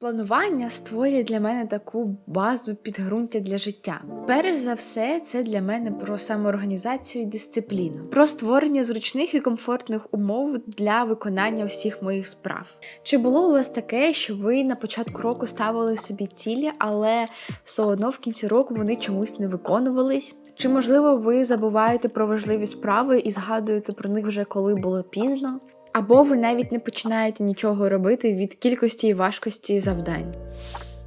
Планування створює для мене таку базу підґрунтя для життя. Перш за все, це для мене про самоорганізацію і дисципліну, про створення зручних і комфортних умов для виконання всіх моїх справ. Чи було у вас таке, що ви на початку року ставили собі цілі, але все одно в кінці року вони чомусь не виконувались? Чи можливо ви забуваєте про важливі справи і згадуєте про них вже коли було пізно? Або ви навіть не починаєте нічого робити від кількості і важкості завдань.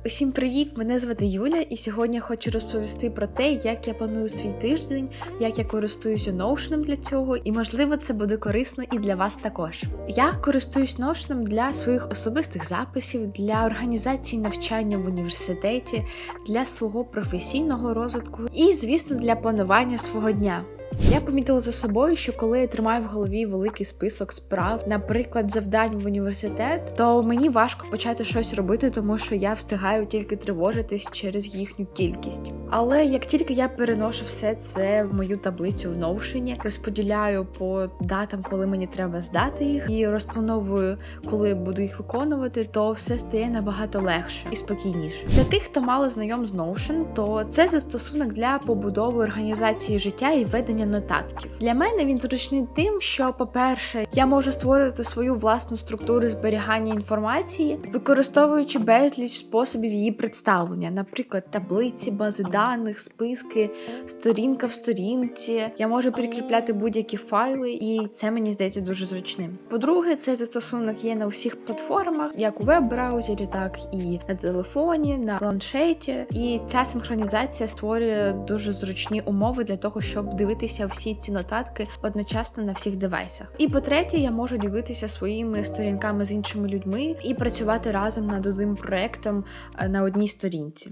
Усім привіт! Мене звати Юля, і сьогодні я хочу розповісти про те, як я планую свій тиждень, як я користуюся Notion для цього, і можливо це буде корисно і для вас також. Я користуюсь Notion для своїх особистих записів, для організації навчання в університеті, для свого професійного розвитку і, звісно, для планування свого дня. Я помітила за собою, що коли я тримаю в голові великий список справ, наприклад, завдань в університет, то мені важко почати щось робити, тому що я встигаю тільки тривожитись через їхню кількість. Але як тільки я переношу все це в мою таблицю в Notion, розподіляю по датам, коли мені треба здати їх, і розплановую, коли буду їх виконувати, то все стає набагато легше і спокійніше. Для тих, хто мало знайом з Notion, то це застосунок для побудови організації життя і ведення нотатків. Для мене він зручний тим, що, по-перше, я можу створювати свою власну структуру зберігання інформації, використовуючи безліч способів її представлення, наприклад, таблиці, бази даних, списки, сторінка в сторінці. Я можу прикріпляти будь-які файли, і це мені здається дуже зручним. По-друге, цей застосунок є на всіх платформах, як у веб-браузері, так і на телефоні, на планшеті. І ця синхронізація створює дуже зручні умови для того, щоб дивитися всі ці нотатки одночасно на всіх девайсах. І по-третє, я можу ділитися своїми сторінками з іншими людьми і працювати разом над одним проектом е, на одній сторінці.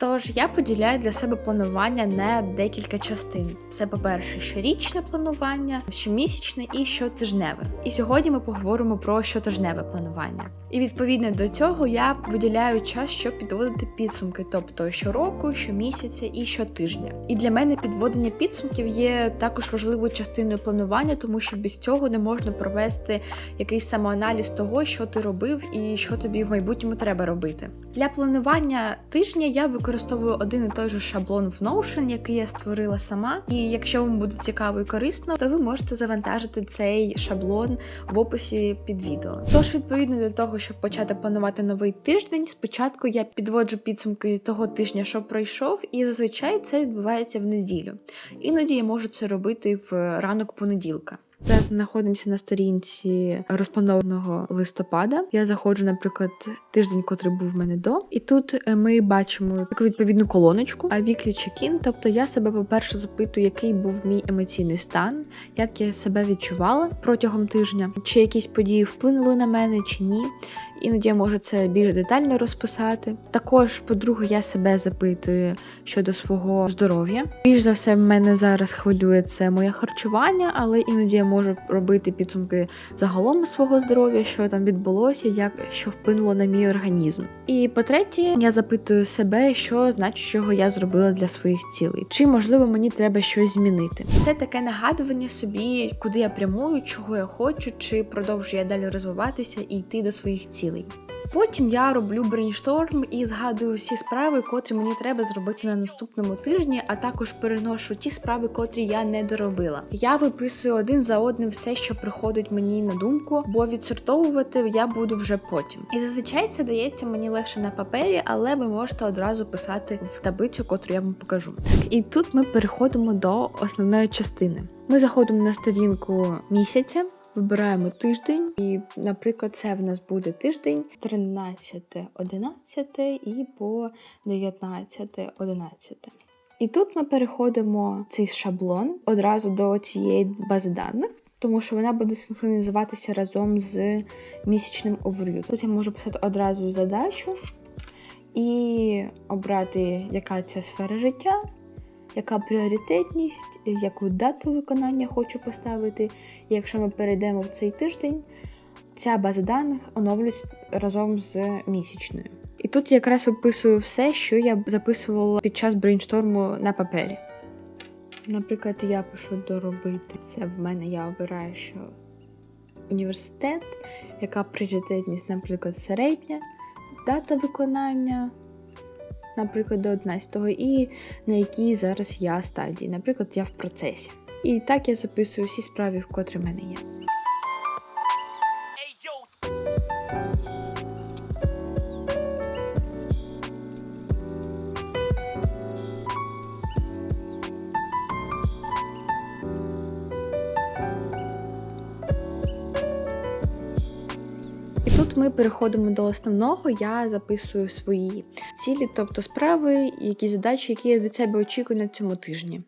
Тож я поділяю для себе планування на декілька частин. Це, по-перше, щорічне планування, щомісячне і щотижневе. І сьогодні ми поговоримо про щотижневе планування. І відповідно до цього я виділяю час, щоб підводити підсумки, тобто щороку, щомісяця і щотижня. І для мене підводення підсумків є також важливою частиною планування, тому що без цього не можна провести якийсь самоаналіз того, що ти робив і що тобі в майбутньому треба робити. Для планування тижня я використовую один і той же шаблон в Notion, який я створила сама. І якщо вам буде цікаво і корисно, то ви можете завантажити цей шаблон в описі під відео. Тож, відповідно до того, щоб почати планувати новий тиждень, спочатку я підводжу підсумки того тижня, що пройшов, і зазвичай це відбувається в неділю. Іноді я можу це робити в ранок понеділка. Зараз знаходимося на сторінці розпланованого листопада. Я заходжу, наприклад, тиждень, котрий був в мене до, і тут е, ми бачимо таку відповідну колоночку, а віклі чекін. Тобто я себе, по-перше, запитую, який був мій емоційний стан, як я себе відчувала протягом тижня, чи якісь події вплинули на мене, чи ні. Іноді я можу це більш детально розписати. Також, по-друге, я себе запитую щодо свого здоров'я. Більш за все, мене зараз хвилює це моє харчування, але іноді я можу робити підсумки загалом свого здоров'я, що там відбулося, як що вплинуло на мій організм. І по-третє, я запитую себе, що значить, чого я зробила для своїх цілей, чи можливо мені треба щось змінити. Це таке нагадування собі, куди я прямую, чого я хочу, чи продовжую я далі розвиватися і йти до своїх цілей. Потім я роблю брейншторм і згадую всі справи, котрі мені треба зробити на наступному тижні, а також переношу ті справи, котрі я не доробила. Я виписую один за одним все, що приходить мені на думку, бо відсортовувати я буду вже потім. І зазвичай це дається мені легше на папері, але ви можете одразу писати в таблицю, котру я вам покажу. І тут ми переходимо до основної частини. Ми заходимо на сторінку місяця. Вибираємо тиждень, і, наприклад, це в нас буде тиждень 13.11 і по 19.11. І тут ми переходимо цей шаблон одразу до цієї бази даних, тому що вона буде синхронізуватися разом з місячним оверв'ю. Тут я можу писати одразу задачу і обрати, яка ця сфера життя яка пріоритетність, яку дату виконання хочу поставити. І якщо ми перейдемо в цей тиждень, ця база даних оновлюється разом з місячною. І тут я якраз виписую все, що я записувала під час брейншторму на папері. Наприклад, я пишу доробити це в мене, я обираю, що університет, яка пріоритетність, наприклад, середня, дата виконання, наприклад, до 11-го, і на якій зараз я стадії. Наприклад, я в процесі. І так я записую всі справи, в котрі в мене є. Тут ми переходимо до основного. Я записую свої цілі, тобто справи, які задачі, які я від себе очікую на цьому тижні.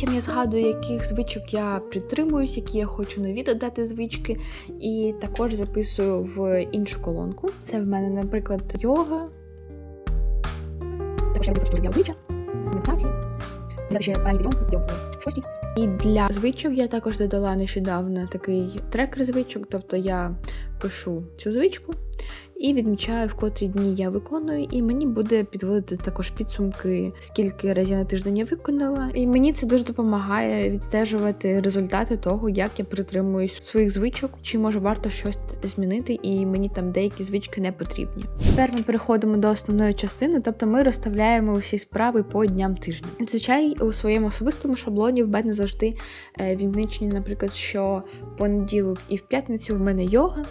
Потім я згадую, яких звичок я притримуюсь, які я хочу нові додати звички, і також записую в іншу колонку. Це в мене, наприклад, йога. Також я роблю для обличчя, медитації. Ще ранній підйом, підйом 6. І для звичок я також додала нещодавно такий трекер звичок, тобто я пишу цю звичку і відмічаю, в котрі дні я виконую, і мені буде підводити також підсумки, скільки разів на тиждень я виконала. І мені це дуже допомагає відстежувати результати того, як я притримуюсь своїх звичок, чи може варто щось змінити, і мені там деякі звички не потрібні. Тепер ми переходимо до основної частини, тобто ми розставляємо усі справи по дням тижня. Зазвичай у своєму особистому шаблоні в мене завжди е, відмічені, наприклад, що понеділок і в п'ятницю в мене йога.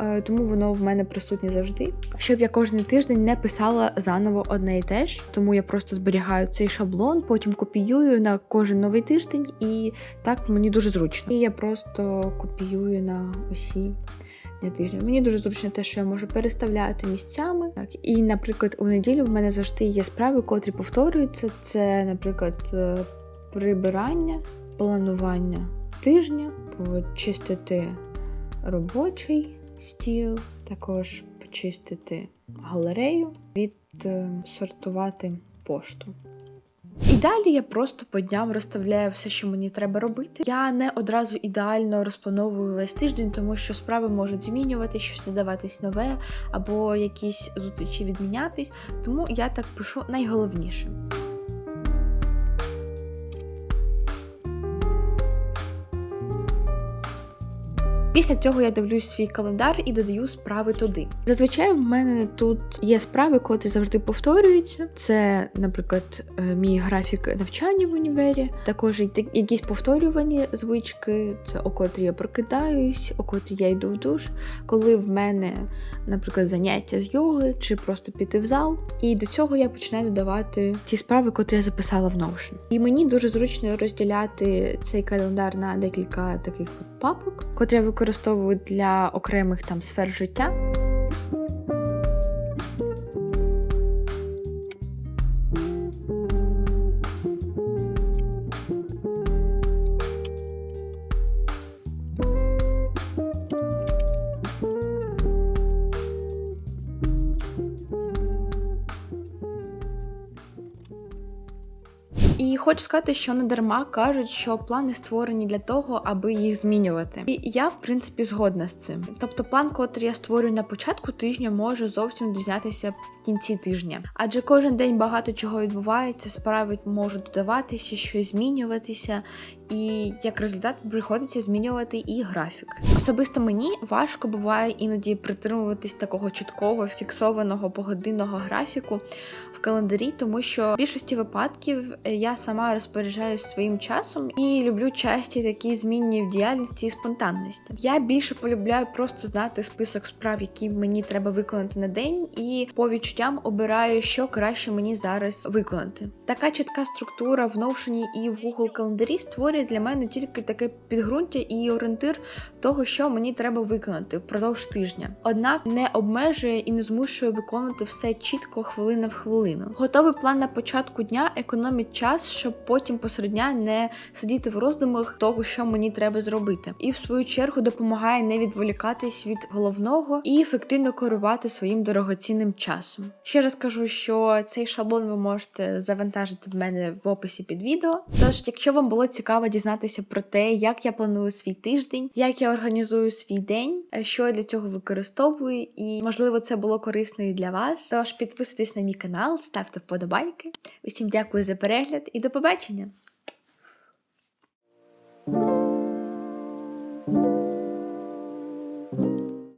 Е, Тому воно в мене присутнє завжди. Щоб я кожен тиждень не писала заново одне і те ж, тому я просто зберігаю цей шаблон, потім копіюю на кожен новий тиждень, і так мені дуже зручно. І я просто копіюю на усі тижня. Мені дуже зручно те, що я можу переставляти місцями. Так, і, наприклад, у неділю в мене завжди є справи, котрі повторюються. Це, наприклад, е, прибирання, планування тижня, почистити робочий стіл, також почистити галерею, відсортувати пошту. І далі я просто по дням розставляю все, що мені треба робити. Я не одразу ідеально розплановую весь тиждень, тому що справи можуть змінювати, щось додаватись нове, або якісь зустрічі відмінятись. Тому я так пишу найголовніше. Після цього я дивлюсь свій календар і додаю справи туди. Зазвичай в мене тут є справи, котрі завжди повторюються. Це, наприклад, е, мій графік навчання в універі, також якісь повторювані звички, це о котрій я прокидаюсь, о котрій я йду в душ, коли в мене, наприклад, заняття з йоги чи просто піти в зал. І до цього я починаю додавати ті справи, котрі я записала в Notion. І мені дуже зручно розділяти цей календар на декілька таких папок, котрі я використовую для окремих там сфер життя. Хочу сказати, що не дарма кажуть, що плани створені для того, аби їх змінювати. І я, в принципі, згодна з цим. Тобто, план, котрий я створюю на початку тижня, може зовсім відрізнятися в кінці тижня. Адже кожен день багато чого відбувається, справи можуть додаватися, щось змінюватися. І як результат приходиться змінювати і графік. Особисто мені важко буває іноді притримуватись такого чіткого фіксованого погодинного графіку в календарі, тому що в більшості випадків е, я сама розпоряджаюсь своїм часом і люблю часті такі змінні в діяльності і спонтанності. Я більше полюбляю просто знати список справ, які мені треба виконати на день, і по відчуттям обираю, що краще мені зараз виконати. Така чітка структура в Notion і в Google календарі створює для мене тільки таке підґрунтя і орієнтир того, що мені треба виконати впродовж тижня. Однак не обмежує і не змушує виконувати все чітко хвилина в хвилину. Готовий план на початку дня економить час, щоб потім посеред дня не сидіти в роздумах того, що мені треба зробити, і в свою чергу допомагає не відволікатись від головного і ефективно керувати своїм дорогоцінним часом. Ще раз кажу, що цей шаблон ви можете завантажити в мене в описі під відео. Тож, якщо вам було цікаво дізнатися про те, як я планую свій тиждень, як я організую свій день, е, що я для цього використовую, і можливо це було корисно і для вас. Тож підписуйтесь на мій канал, ставте вподобайки. Усім дякую за перегляд і до побачення!